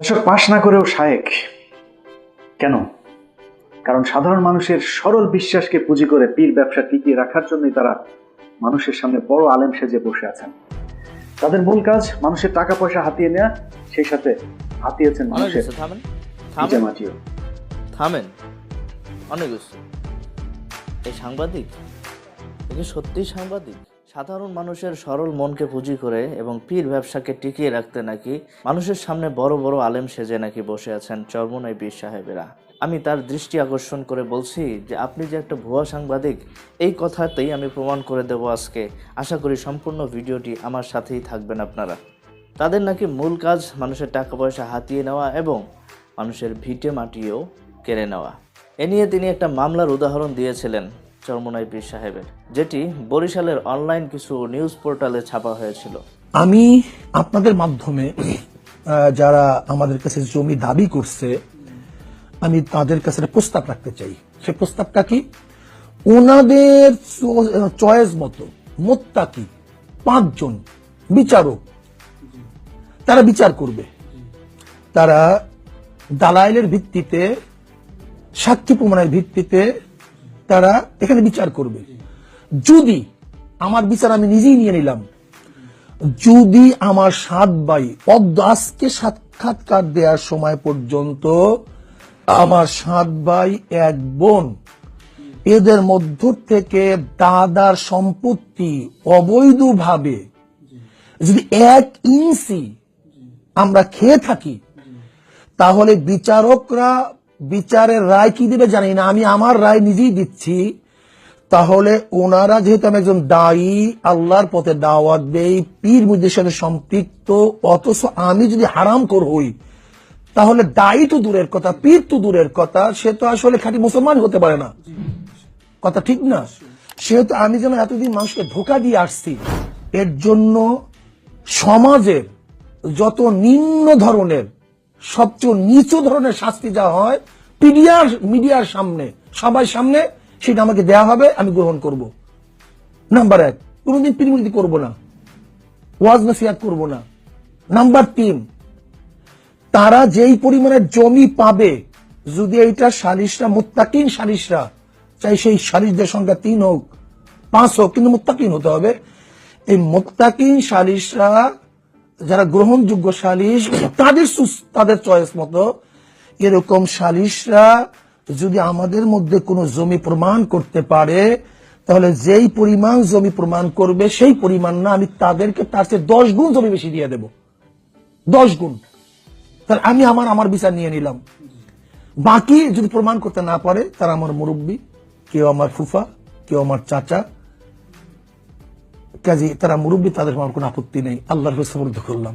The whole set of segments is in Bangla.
এসব পাশ না করেও শায়েক। কেন? কারণ সাধারণ মানুষের সরল বিশ্বাসকে পুঁজি করে পীর ব্যবসা টিকিয়ে রাখার জন্যই তারা মানুষের সামনে বড় আলেম সেজে বসে আছেন। তাদের মূল কাজ মানুষের টাকা পয়সা হাতিয়ে নেয়া সেই সাথে হাতিয়েছেন মানুষের ভিটামাটিও থামেন। অনেক এই সাংবাদিক? সত্যি সাংবাদিক? সাধারণ মানুষের সরল মনকে পুঁজি করে এবং পীর ব্যবসাকে টিকিয়ে রাখতে নাকি মানুষের সামনে বড় বড় আলেম সেজে নাকি বসে আছেন চর্মনাই পীর সাহেবেরা। আমি তার দৃষ্টি আকর্ষণ করে বলছি যে আপনি যে একটা ভুয়া সাংবাদিক, এই কথাতেই আমি প্রমাণ করে দেব আজকে। আশা করি সম্পূর্ণ ভিডিওটি আমার সাথেই থাকবেন আপনারা। তাদের নাকি মূল কাজ মানুষের টাকা পয়সা হাতিয়ে নেওয়া এবং মানুষের ভিটে মাটিও কেড়ে নেওয়া। এ নিয়ে তিনি একটা মামলার উদাহরণ দিয়েছিলেন। চরমনাই পীর সাহেবের, যেটি বরিশালের অনলাইন কিছু নিউজ পোর্টালে ছাপা হয়েছিল। আমি আপনাদের মাধ্যমে যারা আমাদের কাছে জমি দাবি করছে, আমি তাদের কাছে প্রস্তাব রাখতে চাই। সে প্রস্তাবটা কি? ওনাদের চয়েস মতো মোত্তাকি পাঁচজন বিচারক, তারা বিচার করবে। তারা দালাইলের ভিত্তিতে, সাক্ষী প্রমাণের ভিত্তিতে তারা এখানে বিচার করবে। যদি আমার বিচার আমি নিজেই নিয়ে নিলাম, যদি আমার সাত ভাই পদ্ম আজকে সাক্ষাৎকার দেওয়ার সময় পর্যন্ত আমার সাত ভাই এক বোন, এদের মধ্য থেকে দাদার সম্পত্তি অবৈধভাবে যদি এক ইঞ্চি আমরা খেয়ে থাকি, তাহলে বিচারকরা বিচারের রায় কি দেবে জানি না, আমি আমার রায় নিজেই দিচ্ছি। তাহলে ওনারা যেহেতু আমি একজন দায়ী, আল্লাহর পথে দাওয়াত দেই, পীর মুদের সাথে সম্পৃক্ত, অথচ আমি যদি হারাম কর হই, তাহলে দায়ী তো দূরের কথা, পীর তো দূরের কথা, সে তো আসলে খাঁটি মুসলমান হতে পারে না। কথা ঠিক না? সেহেতু আমি যেন এতদিন মানুষকে ধোকা দিয়ে আসছি, এর জন্য সমাজের যত নিম্ন ধরনের সবচেয়ে নিচু ধরনের শাস্তি যা হয় পিডিয়ার মিডিয়ার সামনে, সবার সামনে, সেটা আমাকে দেয়া হবে, আমি গ্রহণ করব। নাম্বার এক, কোনোদিন পিরিমিতি করব না। ওয়াজ নসিহাত করব না। নাম্বার তিন, তারা যেই পরিমাণের জমি পাবে, যদি এইটা সালিশরা মুত্তাকিন সালিশরা চাই সেই সালিশদের সংখ্যা তিন হোক, পাঁচ হোক, কিন্তু মুত্তাকিন হতে হবে। এই মুত্তাকিন সালিশরা যারা গ্রহণযোগ্য সালিশ, তাদের তাদের চয়েস মতো এরকম সালিশরা যদি আমাদের মধ্যে কোনো জমি প্রমাণ করতে পারে, তাহলে যেই পরিমাণ জমি প্রমাণ করবে, সেই পরিমাণ না আমি তাদেরকে তার চেয়ে দশ গুণ জমি বেশি দিয়ে দেব। দশ গুণ। তাহলে আমি আমার আমার বিচার নিয়ে নিলাম। বাকি যদি প্রমাণ করতে না পারে, তারা আমার মুরব্বী, কেউ আমার ফুফা, কেউ আমার চাচা কাজে তারা মুরব্বী তাদের আমার কোনো আপত্তি নেই। আল্লাহর কাছে সমর্থ করলাম।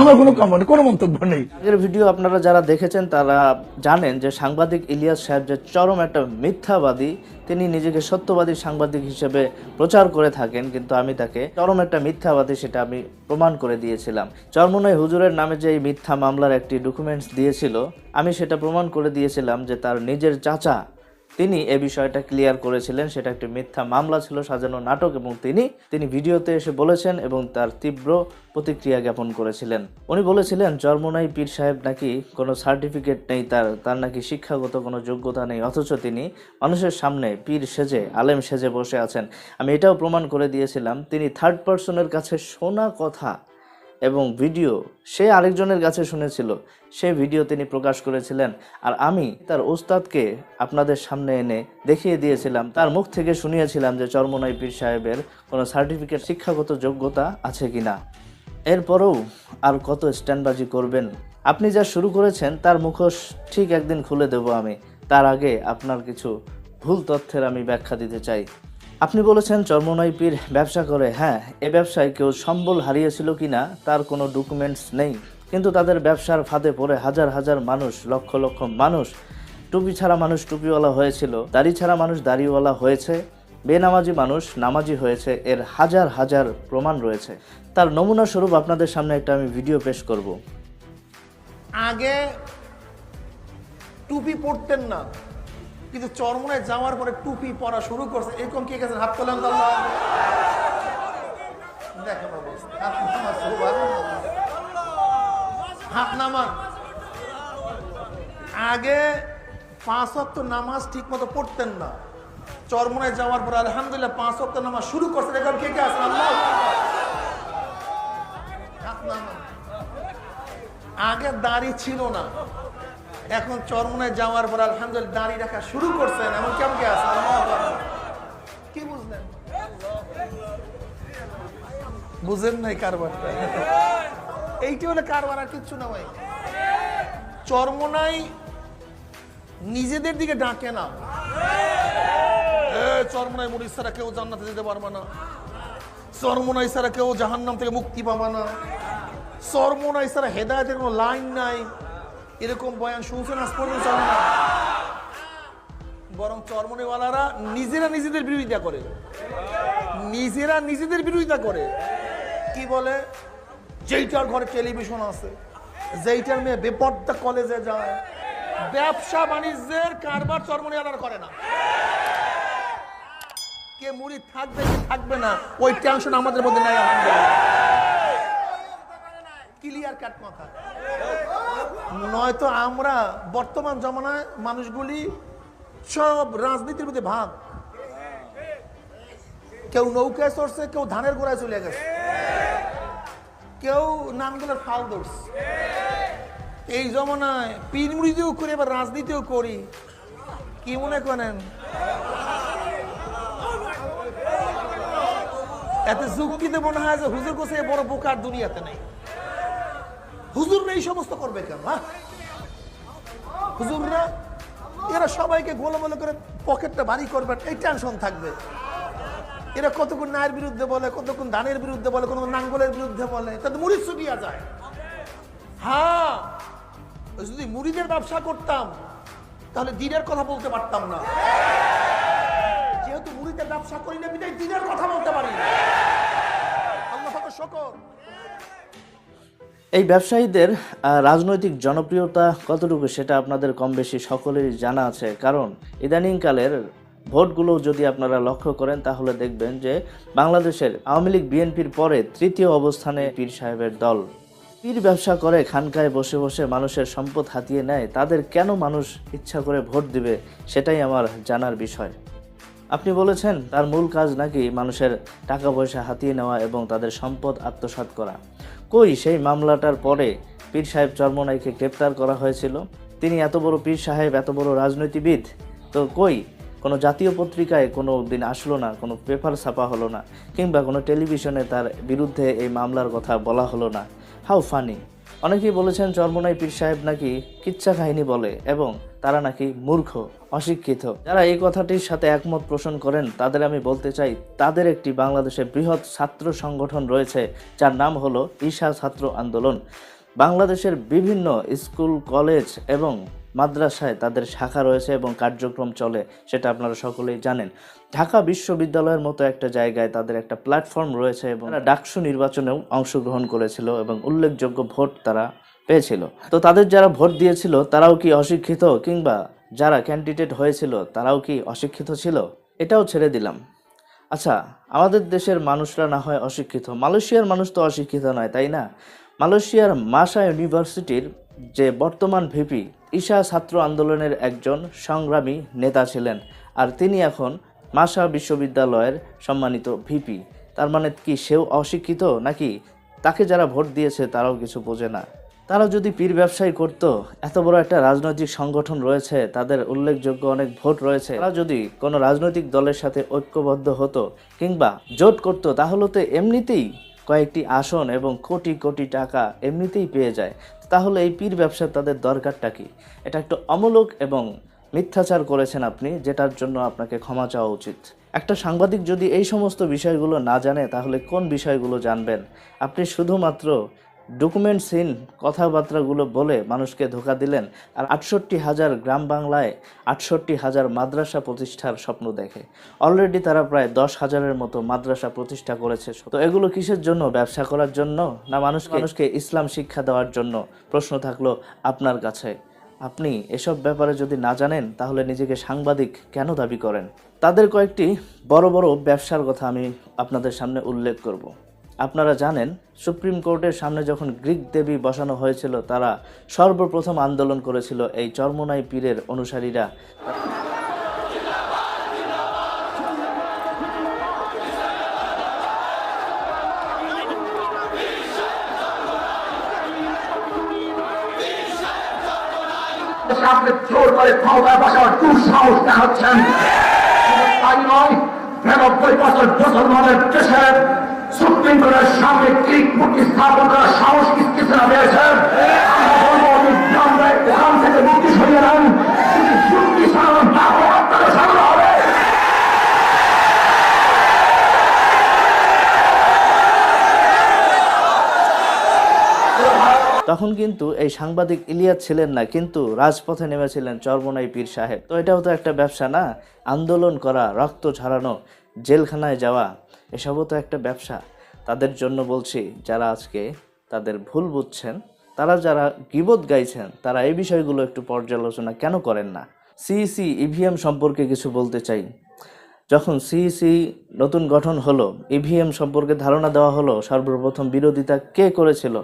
আমার কোনো কমেন্ট কোনো মন্তব্য নেই। আগের ভিডিও আপনারা যারা দেখেছেন তারা জানেন যে সাংবাদিক ইলিয়াস সাহেব যে চরম একটা মিথ্যাবাদী তিনি নিজেকে সত্যবাদী সাংবাদিক হিসেবে প্রচার করে থাকেন কিন্তু আমি তাকে চরম একটা মিথ্যাবাদী সেটা আমি প্রমাণ করে দিয়েছিলাম। চরমনাই হুজুরের নামে যে এই মিথ্যা মামলার একটি ডকুমেন্টস দিয়েছিল আমি সেটা প্রমাণ করে দিয়েছিলাম যে তার নিজের চাচা তিনি এ বিষয়টা ক্লিয়ার করেছিলেন, সেটা একটি মিথ্যা মামলা ছিল, সাজানো নাটক এবং তিনি তিনি ভিডিওতে এসে বলেছেন এবং তার তীব্র প্রতিক্রিয়া জ্ঞাপন করেছিলেন। উনি বলেছিলেন চরমনাই পীর সাহেব নাকি কোনো সার্টিফিকেট নেই তার তার নাকি শিক্ষাগত কোনো যোগ্যতা নেই, অথচ তিনি মানুষের সামনে পীর সেজে, আলেম সেজে বসে আছেন। আমি এটাও প্রমাণ করে দিয়েছিলাম, তিনি থার্ড পার্সনের কাছে শোনা কথা এবং ভিডিও সে আরেকজনের কাছে শুনেছিল। সে ভিডিও তিনি প্রকাশ করেছিলেন আর আমি তার ওস্তাদকে আপনাদের সামনে এনে দেখিয়ে দিয়েছিলাম। তার মুখ থেকে শুনিয়েছিলাম যে চরমনাই পীর সাহেবের কোনো সার্টিফিকেট, শিক্ষাগত যোগ্যতা আছে কি না এরপরেও আর কত স্ট্যান্ডবাজি করবেন? আপনি যা শুরু করেছেন তার মুখোশ ঠিক একদিন খুলে দেব আমি। তার আগে আপনার কিছু ভুল তথ্যের আমি ব্যাখ্যা দিতে চাই। আপনি বলেছেন চর্মনয়পীর ব্যবসা করে। হ্যাঁ এ ব্যবসায় কেউ সম্বল হারিয়েছিল কি না তার কোনো ডকুমেন্টস নেই। কিন্তু তাদের ব্যবসার ফাঁদে পড়ে হাজার হাজার মানুষ, লক্ষ লক্ষ মানুষ। টুপি ছাড়া মানুষ টুপিওয়ালা হয়েছিল, দাড়ি ছাড়া মানুষ দাড়িওয়ালা হয়েছে, বেনামাজি মানুষ নামাজি হয়েছে, এর হাজার হাজার প্রমাণ রয়েছে। তার নমুনা স্বরূপ আপনাদের সামনে একটা আমি ভিডিও পেশ করব। আগে টুপি পরতেন না। কিন্তু চরমনায় যাওয়ার পরে টুপি পরা শুরু করছে। এরকম কে গেছেন হাত তোলেন দেখেন হাত নামান আগে পাঁচ অক্ট নামাজ ঠিক মতো পড়তেন না। চরমনায় যাওয়ার পর আলহামদুলিল্লাহ পাঁচ অক্ট নামাজ শুরু করছেন এখন কে কে আছেন আল্লাহ। আগে দাড়ি ছিল না। এখন চরমনায় যাওয়ার পর আলহামদুলিল্লাহ দাড়ি রাখা শুরু করছেন। এমন কেমন কে আছে? কি বুঝলেন? বুঝেন নাই কারবারটা? এইটি হলে কারবার আর কিচ্ছু না ভাই। চরমনাই নিজেদের দিকে ডাকে না। চরমনাই মুড়ি ছাড়া কেউ জান্নাতে যেতে পারবে না। চরমনাই ছাড়া কেউ জাহান্নাম থেকে মুক্তি পাবে না। চরমনাই ছাড়া হেদায়তের কোনো লাইন নাই। এরকম বয়ান শুনছেন আজ পর্যন্ত বরং চরমনেওয়ালারা নিজেরা নিজেদের বিরোধিতা করে। নিজেরা নিজেদের বিরোধিতা করে। কি বলে? যেইটার ঘরে টেলিভিশন আছে, যেইটার মেয়ে বেপর্দা কলেজে যায়, ব্যবসা বাণিজ্যের কারবার চরমনিয়ালার করে না। কে মুড়ি থাকবে, কি থাকবে না, ওই টেনশন আমাদের মধ্যে নাই ক্লিয়ার কাট মাথা। নয়তো আমরা বর্তমান জমানায় মানুষগুলি সব রাজনীতির মধ্যে ভাগ। কেউ নৌকায় চড়ছে, কেউ ধানের গোড়ায় চলে গেছে। কেউ নামগুলোর ফাল ধরছে। এই জমানায় পীর মুড়িতেও করি, এবার রাজনীতিও করি। কি মনে করেন? এতে যুক্তিতে মনে হয় যে হুজুর কোসে বড় বোকার দুনিয়াতে নেই। হুজুররা এই সমস্ত করবে কেন হ্যাঁ? হুজুররা, এরা সবাইকে গোলমালো করে পকেটটা ভারী করবেন, এই টেনশন থাকবে। এরা কতক্ষণ নায়ের বিরুদ্ধে বলে, কতক্ষণ ধানের বিরুদ্ধে বলে, কতক্ষণ নাঙ্গলের বিরুদ্ধে বলে, তাতে মুড়ি ছুটিয়া যায়। হ্যাঁ যদি মুড়িদের ব্যবসা করতাম, তাহলে দিনের কথা বলতে পারতাম না। যেহেতু মুড়িদের ব্যবসা করি না দিনের কথা বলতে পারি আল্লাহ শকর। এই ব্যবসায়ীদের রাজনৈতিক জনপ্রিয়তা কতটুকু সেটা আপনাদের কম বেশি সকলেরই জানা আছে। কারণ ইদানিংকালের ভোটগুলো যদি আপনারা লক্ষ্য করেন, তাহলে দেখবেন যে বাংলাদেশের আওয়ামী লীগ, বিএনপির পরে তৃতীয় অবস্থানে পীর সাহেবের দল। পীর ব্যবসা করে খানকায় বসে বসে মানুষের সম্পদ হাতিয়ে নেয়, তাদের কেন মানুষ ইচ্ছা করে ভোট দিবে, সেটাই আমার জানার বিষয়। আপনি বলেছেন, তার মূল কাজ নাকি মানুষের টাকা পয়সা হাতিয়ে নেওয়া এবং তাদের সম্পদ আত্মসাৎ করা। কই সেই মামলাটার পরে পীর সাহেব চর্মনাইকে গ্রেপ্তার করা হয়েছিল? তিনি এত বড় পীর সাহেব, এত বড় রাজনীতিবিদ, তো কই? কোনো জাতীয় পত্রিকায় কোনো দিন আসলো না, কোনো পেপার ছাপা হলো না, কিংবা কোনো টেলিভিশনে তার বিরুদ্ধে এই মামলার কথা বলা হলো না। How funny. অনেকেই বলেছেন চর্মনাই পীর সাহেব নাকি কিচ্ছা কাহিনী বলে এবং তারা নাকি মূর্খ, অশিক্ষিত। যারা এই কথাটির সাথে একমত পোষণ করেন, তাদের আমি বলতে চাই, তাদের একটি বাংলাদেশে বৃহৎ ছাত্র সংগঠন রয়েছে, যার নাম হলো ঈশা ছাত্র আন্দোলন। বাংলাদেশের বিভিন্ন স্কুল, কলেজ এবং মাদ্রাসায় তাদের শাখা রয়েছে এবং কার্যক্রম চলে, সেটা আপনারা সকলেই জানেন। ঢাকা বিশ্ববিদ্যালয়ের মতো একটা জায়গায় তাদের একটা প্ল্যাটফর্ম রয়েছে এবং তারা ডাকসু নির্বাচনেও অংশগ্রহণ করেছিল এবং উল্লেখযোগ্য ভোট তারা পেয়েছিল। তো তাদের যারা ভোট দিয়েছিল, তারাও কি অশিক্ষিত কিংবা যারা ক্যান্ডিডেট হয়েছিল, তারাও কি অশিক্ষিত ছিল? এটাও ছেড়ে দিলাম। আচ্ছা আমাদের দেশের মানুষরা না হয় অশিক্ষিত। মালয়েশিয়ার মানুষ তো অশিক্ষিত নয়, তাই না? মালয়েশিয়ার মাসা ইউনিভার্সিটির যে বর্তমান ভিপি, ঈশা ছাত্র আন্দোলনের একজন সংগ্রামী নেতা ছিলেন। আর তিনি এখন মাসা বিশ্ববিদ্যালয়ের সম্মানিত ভিপি তার মানে কি, সেও অশিক্ষিত নাকি তাকে যারা ভোট দিয়েছে তারাও কিছু বোঝে না? তারা যদি পীর ব্যবসায়ী করত, এত বড় একটা রাজনৈতিক সংগঠন রয়েছে, তাদের উল্লেখযোগ্য অনেক ভোট রয়েছে, তারা যদি কোনো রাজনৈতিক দলের সাথে ঐক্যবদ্ধ হতো কিংবা জোট করত, তাহলে তো এমনিতেই কয়েকটি আসন এবং কোটি কোটি টাকা এমনিতেই পেয়ে যায়। তাহলে এই পীর ব্যবসা তাদের দরকারটা কি? এটা একটু অমূলক এবং মিথ্যাচার করেছেন আপনি যেটার জন্য আপনাকে ক্ষমা চাওয়া উচিত। একটা সাংবাদিক যদি এই সমস্ত বিষয়গুলো না জানে তাহলে কোন বিষয়গুলো জানবেন? আপনি শুধুমাত্র ডকুমেন্টসহীন কথাবার্তাগুলো বলে মানুষকে ধোকা দিলেন আর আটষট্টি হাজার গ্রাম বাংলায় আটষট্টি হাজার মাদ্রাসা প্রতিষ্ঠার স্বপ্ন দেখে। অলরেডি তারা প্রায় দশ হাজারের মতো মাদ্রাসা প্রতিষ্ঠা করেছে। তো এগুলো কিসের জন্য? ব্যবসা করার জন্য? না মানুষ মানুষকে ইসলাম শিক্ষা দেওয়ার জন্য? প্রশ্ন থাকল আপনার কাছে। আপনি এসব ব্যাপারে যদি না জানেন, তাহলে নিজেকে সাংবাদিক কেন দাবি করেন? তাদের কয়েকটি বড় বড় ব্যবসার কথা আমি আপনাদের সামনে উল্লেখ করব। আপনারা জানেন, সুপ্রিম কোর্টের সামনে যখন গ্রিক দেবী বসানো হয়েছিল, তারা সর্বপ্রথম আন্দোলন করেছিল এই চর্মনাই পীরের অনুসারীরা। আপনি জোর করে ক্ষমতায় বসার দুঃসাহস দেখাচ্ছেন। তাই নয় নিরানব্বই বছর মুসলমানের দেশে সুপ্রিম কোর্টের সামনে ক্লিক মূর্তি স্থাপন করার সাহস কিসরা পেয়েছেন আমরা বলব অবিলম্বে ওখান থেকে মুক্তি সরিয়ে নেন যদি মুক্তি সরানো না হয় আপনারা সরানো হবে তখন কিন্তু এই সাংবাদিক ইলিয়াস ছিলেন না, কিন্তু রাজপথে নেমেছিলেন চরমনাই পীর সাহেব। তো এটাও তো একটা ব্যবসা না? আন্দোলন করা, রক্ত ঝরানো, জেলখানায় যাওয়া, এসবও তো একটা ব্যবসা। তাদের জন্য বলছি, যারা আজকে তাদের ভুল বুঝছেন, তারা যারা গিবত গাইছেন, তারা এই বিষয়গুলো একটু পর্যালোচনা কেন করেন না? সিইসি ইভিএম সম্পর্কে কিছু বলতে চাই। যখন সিইসি নতুন গঠন হলো, ইভিএম সম্পর্কে ধারণা দেওয়া হলো, সর্বপ্রথম বিরোধিতা কে করেছিল?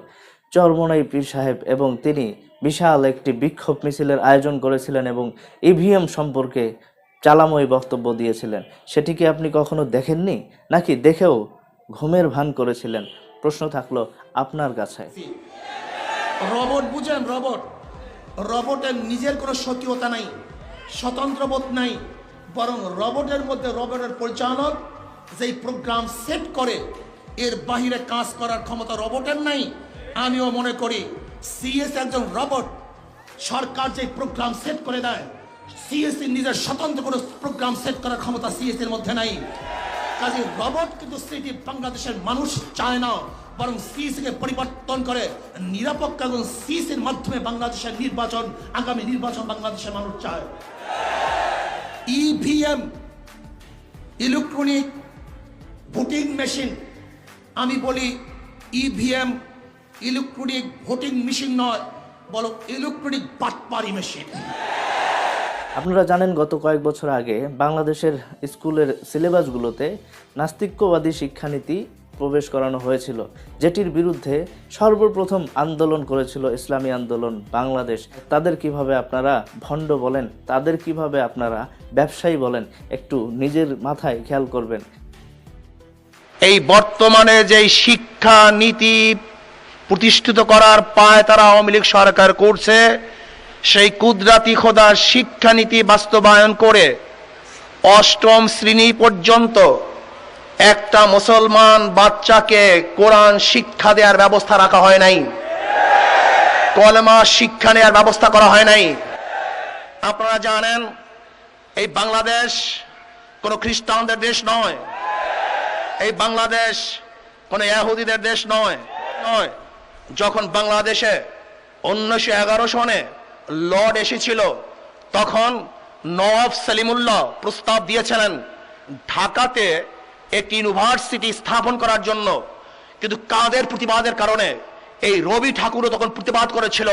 চরমনাই পীর সাহেব এবং তিনি বিশাল একটি বিক্ষোভ মিছিলের আয়োজন করেছিলেন এবং ইভিএম সম্পর্কে চালাময় বক্তব্য দিয়েছিলেন। সেটি কি আপনি কখনো দেখেননি? নাকি দেখেও ঘুমের ভান করেছিলেন? প্রশ্ন থাকল আপনার কাছে। রবট, বুঝেন রবট। রবটের নিজের কোনো সক্রিয়তা নাই স্বতন্ত্রবোধ নাই, বরং রবটের মধ্যে রবটের পরিচালক যেই প্রোগ্রাম সেট করে, এর বাহিরে কাজ করার ক্ষমতা রবটের নাই। আমিও মনে করি সিএস একজন রবট সরকার যে প্রোগ্রাম সেট করে দেয় সিএসসি নিজের স্বতন্ত্র কোনো প্রোগ্রাম সেট করার ক্ষমতা সিএস এর মধ্যে নাই। কাজে রবট কিন্তু সেটি বাংলাদেশের মানুষ চায় না, বরং সিএসকে পরিবর্তন করে নিরাপত্তা এবং সিএসের মাধ্যমে বাংলাদেশের নির্বাচন, আগামী নির্বাচন বাংলাদেশের মানুষ চায়। ইভিএম ইলেকট্রনিক ভোটিং মেশিন আমি বলি ইভিএম ইলেকট্রনিক ভোটিং মেশিন নয় বলো ইলেকট্রনিক বাটপারি মেশিন আপনারা জানেন গত কয়েক বছর আগে বাংলাদেশের স্কুলের সিলেবাসগুলোতে নাস্তিক্যবাদী শিক্ষানীতি প্রবেশ করানো হয়েছিল যেটির বিরুদ্ধে সর্বপ্রথম আন্দোলন করেছিল ইসলামী আন্দোলন বাংলাদেশ। তাদের কীভাবে আপনারা ভণ্ড বলেন তাদের কীভাবে আপনারা ব্যবসায়ী বলেন একটু নিজের মাথায় খেয়াল করবেন। এই বর্তমানে যে শিক্ষা নীতি প্রতিষ্ঠিত করার পায় তারা আওয়ামী লীগ সরকার করছে, সেই কুদরাতি খোদার শিক্ষানীতি বাস্তবায়ন করে অষ্টম শ্রেণি পর্যন্ত একটা মুসলমান বাচ্চাকে কোরআন শিক্ষা দেওয়ার ব্যবস্থা রাখা হয় নাই। কলমা শিক্ষা নেওয়ার ব্যবস্থা করা হয় নাই। আপনারা জানেন, এই বাংলাদেশ কোনো খ্রিস্টানদের দেশ নয়। এই বাংলাদেশ কোনো ইহুদিদের দেশ নয়। নয়। যখন বাংলাদেশে উনিশশো এগারো সনে লর্ড এসেছিল, তখন নওয়াব সালিমুল্লাহ প্রস্তাব দিয়েছিলেন ঢাকাতে একটি ইউনিভার্সিটি স্থাপন করার জন্য। কিন্তু কাদের প্রতিবাদের কারণে এই রবি ঠাকুরও তখন প্রতিবাদ করেছিল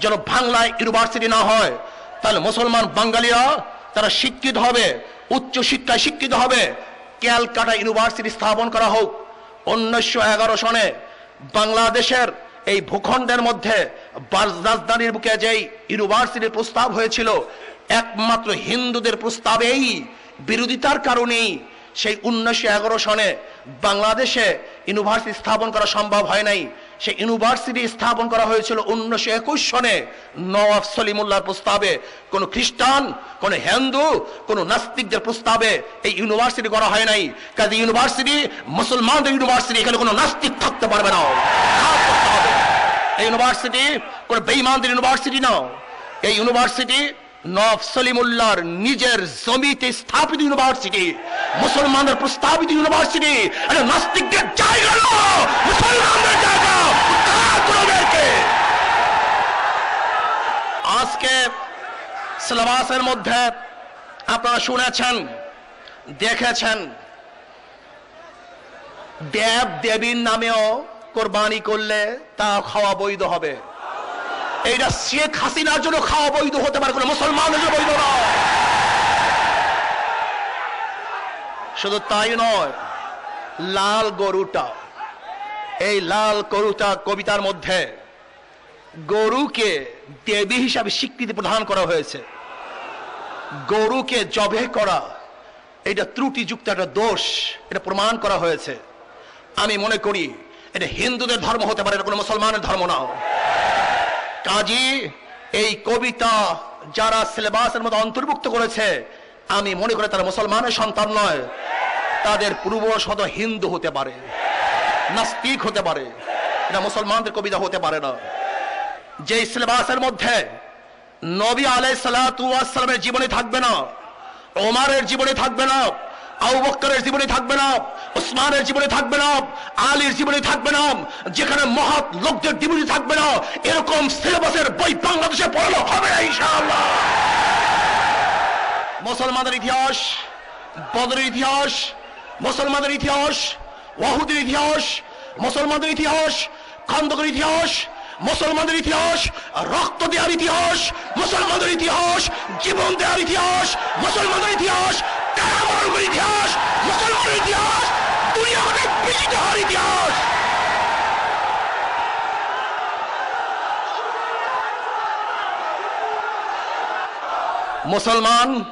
যেন বাংলায় ইউনিভার্সিটি না হয়। তাহলে মুসলমান বাঙালিরা তারা শিক্ষিত হবে, উচ্চ শিক্ষায় শিক্ষিত হবে। ক্যালকাটা ইউনিভার্সিটি স্থাপন করা হোক। উনিশশো এগারো সনে বাংলাদেশের এই ভূখণ্ডের মধ্যে রাজধানীর বুকে যেই ইউনিভার্সিটির প্রস্তাব হয়েছিল, একমাত্র হিন্দুদের প্রস্তাবেই বিরোধিতার কারণেই সেই উনিশশো এগারো সনে বাংলাদেশে ইউনিভার্সিটি স্থাপন করা সম্ভব হয় নাই। সেই ইউনিভার্সিটি স্থাপন করা হয়েছিল উনিশশো একুশ সনে নওয়াব সলিমুল্লাহর প্রস্তাবে। কোন খ্রিস্টান, কোন হিন্দু, কোন নাস্তিকদের প্রস্তাবে এই ইউনিভার্সিটি করা হয় নাই। কাজে ইউনিভার্সিটি, মুসলমানদের ইউনিভার্সিটি, এখানে কোনো নাস্তিক থাকতে পারবে না। এই ইউনিভার্সিটি কোন বেইমানদের ইউনিভার্সিটি না এই ইউনিভার্সিটি নব সলিমুল্লাহর নিজের জমিতে স্থাপিত ইউনিভার্সিটি মুসলমানদের প্রস্তাবিত ইউনিভার্সিটি এটা নাস্তিকদের জায়গা না মুসলমানদের জায়গা। আজকে সিলেবাসের মধ্যে আপনারা শুনেছেন, দেখেছেন দেব দেবীর নামেও কোরবানি করলে তা খাওয়া বৈধ হবে। এইটা শেখ হাসিনার জন্য খাওয়া বৈধ হতে পারে, কোনো মুসলমানের জন্য বৈধ নয়। শুধু তাই নয়, লাল গরুটা, এই লাল গরুটা কবিতার মধ্যে গরুকে দেবী হিসাবে স্বীকৃতি প্রদান করা হয়েছে। গরুকে জবে করা এটা ত্রুটিযুক্ত একটা দোষ, এটা প্রমাণ করা হয়েছে। আমি মনে করি এটা হিন্দুদের ধর্ম হতে পারে, এটা কোনো মুসলমানের ধর্ম না। কাজী, এই কবিতা যারা সিলেবাসের মধ্যে অন্তর্ভুক্ত করেছে, আমি মনে করি তারা মুসলমানের সন্তান নয়। তাদের পূর্বশত হিন্দু হতে পারে, নাস্তিক হতে পারে, এটা মুসলমানদের কবিতা হতে পারে না। যে সিলেবাসের মধ্যে নবী আলাই সালামের জীবনে থাকবে না, ওমারের জীবনে থাকবে না আবু জীবনে থাকবে না ওসমানের জীবনে থাকবে না, আলীর জীবনে থাকবে না, যেখানে মহৎ লোকদের জীবনে থাকবে না, এরকম সিলেবাসের বই বাংলাদেশে পড়ানো হবে ইনশাআল্লাহ। মুসলমানদের ইতিহাস, বদরের ইতিহাস, মুসলমানদের ইতিহাস, ওয়াহুদের ইতিহাস, মুসলমানদের ইতিহাস, খন্দকের ইতিহাস, মুসলমানদের ইতিহাস, রক্ত দেওয়ার ইতিহাস, মুসলমানদের ইতিহাস, জীবন দেওয়ার ইতিহাস, মুসলমানদের ইতিহাস মুসলমান,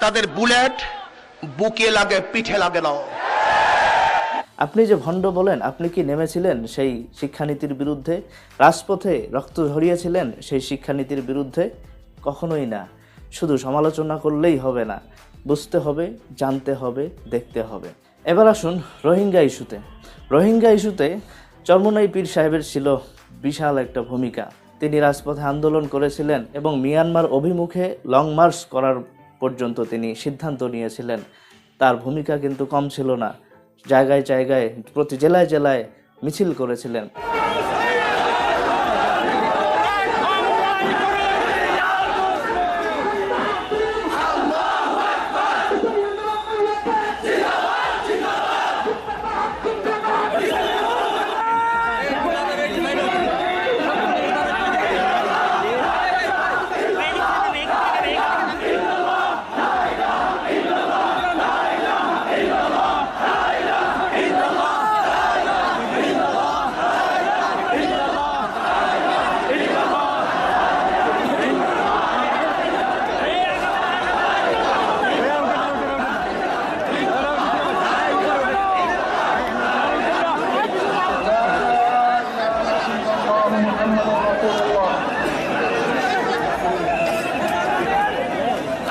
তাদের বুলেট বুকে লাগে, পিঠে লাগে না। আপনি যে ভণ্ড বলেন, আপনি কি নেমেছিলেন সেই শিক্ষানীতির বিরুদ্ধে? রাজপথে রক্ত ঝরিয়েছিলেন সেই শিক্ষানীতির বিরুদ্ধে? কখনোই না। শুধু সমালোচনা করলেই হবে না। বুঝতে হবে, জানতে হবে, দেখতে হবে। এবার আসুন রোহিঙ্গা ইস্যুতে। রোহিঙ্গা ইস্যুতে চরমনাই পীর সাহেবের ছিল বিশাল একটা ভূমিকা। তিনি রাজপথে আন্দোলন করেছিলেন এবং মিয়ানমার অভিমুখে লং মার্চ করার পর্যন্ত তিনি সিদ্ধান্ত নিয়েছিলেন। তার ভূমিকা কিন্তু কম ছিল না। জায়গায় জায়গায়, প্রতি জেলায় জেলায় মিছিল করেছিলেন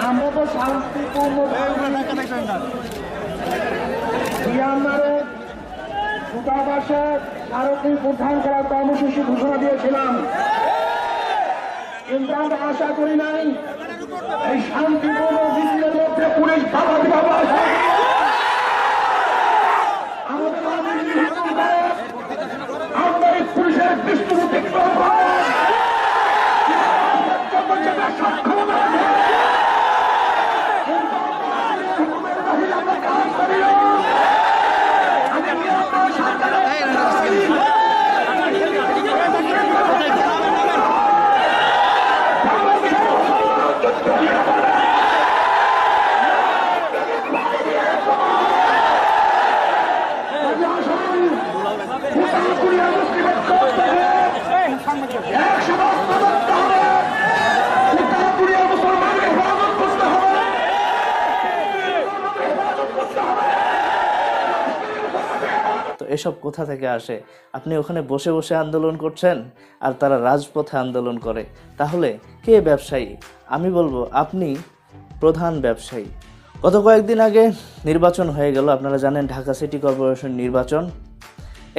আমরা তো মিয়ানমারের দূতাবাসে ভারতীয় উদ্ধার করার কর্মসূচি ঘোষণা দিয়েছিলাম কিন্তু আমরা আশা করি নাই এই শান্তিপূর্ণ মধ্যে পুলিশ বাধা দিবাবা আমাদের পুলিশের করে সক্ষম আছে মুসলমানকে হেফাজত করতে হবে হেফাজত করতে হবে তো এসব কোথা থেকে আসে? আপনি ওখানে বসে বসে আন্দোলন করছেন আর তারা রাজপথে আন্দোলন করে। তাহলে কে ব্যবসায়ী? আমি বলব, আপনি প্রধান ব্যবসায়ী। গত কয়েকদিন আগে নির্বাচন হয়ে গেল, আপনারা জানেন ঢাকা সিটি কর্পোরেশন নির্বাচন।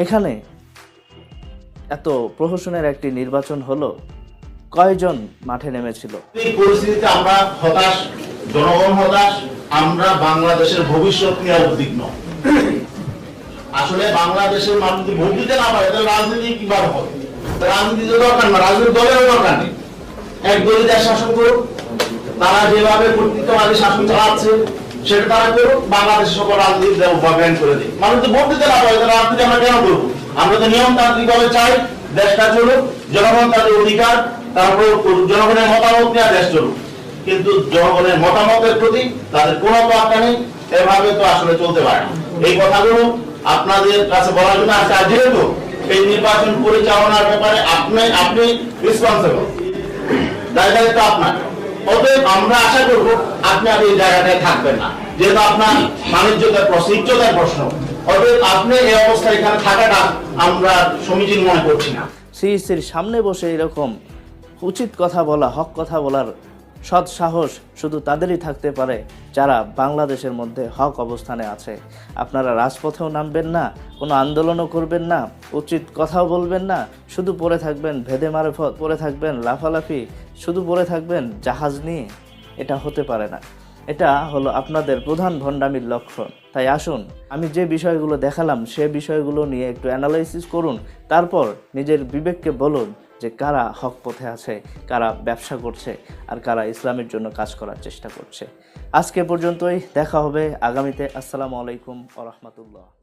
এখানে এত প্রহসনের একটি নির্বাচন হলো, কয়জন মাঠে নেমেছিল? পরিস্থিতিতে আমরা হতাশ, জনগণ হতাশ, আমরা বাংলাদেশের ভবিষ্যৎ নিয়ে উদ্বিগ্ন। আসলে বাংলাদেশের মানুষ যদি ভোট দিতে না পারে, তাহলে রাজনীতি কীভাবে হবে? রাজনীতি তো দরকার না রাজনীতি দলেরও দরকার নেই। এক দলই দেশ শাসন করুক, তারা যেভাবে কর্তৃত্ববাদী শাসন চালাচ্ছে, সেটা তারা করুক, বাংলাদেশের সকল রাজনীতি ব্যান করে দিই মানুষ তো ভোট দিতে না পারে, তাহলে রাজনীতি আমরা কেন করব? আমরা তো নিয়মতান্ত্রিক ভাবে চাই দেশটা চলুক, জনগণ তাদের অধিকার, তারপর জনগণের মতামত নিয়ে দেশ চলুক। কিন্তু জনগণের মতামতের প্রতি তাদের কোনো তোয়াক্কা নেই, এভাবে তো আসলে চলতে পারে না। এই কথাগুলো আপনাদের কাছে বলার জন্য আর যেহেতু এই নির্বাচন পরিচালনার ব্যাপারে আপনি আপনি রেসপন্সিবল দায় দায়িত্ব আপনার। অতএব আমরা আশা করব আপনি আর এই জায়গাটায় থাকবেন না। যেহেতু আপনার বাণিজ্যতার প্রশ্ন প্রশ্ন। অতএব আপনি এই অবস্থায় এখানে থাকাটা আমরা সমীচীন মনে করছি না। সিইসির সামনে বসে এরকম উচিত কথা বলা, হক কথা বলার সৎ সাহস শুধু তাদেরই থাকতে পারে। যারা বাংলাদেশের মধ্যে হক অবস্থানে আছে। আপনারা রাজপথেও নামবেন না, কোনো আন্দোলনও করবেন না, উচিত কথাও বলবেন না, শুধু পড়ে থাকবেন ভেদে মারেফত, পড়ে থাকবেন লাফালাফি, শুধু পড়ে থাকবেন জাহাজ নিয়ে। এটা হতে পারে না। এটা হলো আপনাদের প্রধান ভণ্ডামির লক্ষণ। তাই আসুন, আমি যে বিষয়গুলো দেখালাম সে বিষয়গুলো নিয়ে একটু অ্যানালাইসিস করুন, তারপর নিজের বিবেককে বলুন যে কারা হক পথে আছে, কারা ব্যবসা করছে আর কারা ইসলামের জন্য কাজ করার চেষ্টা করছে। আজকে পর্যন্তই দেখা হবে। আগামীতে আসসালামু আলাইকুম আ রহমতুল্লাহ।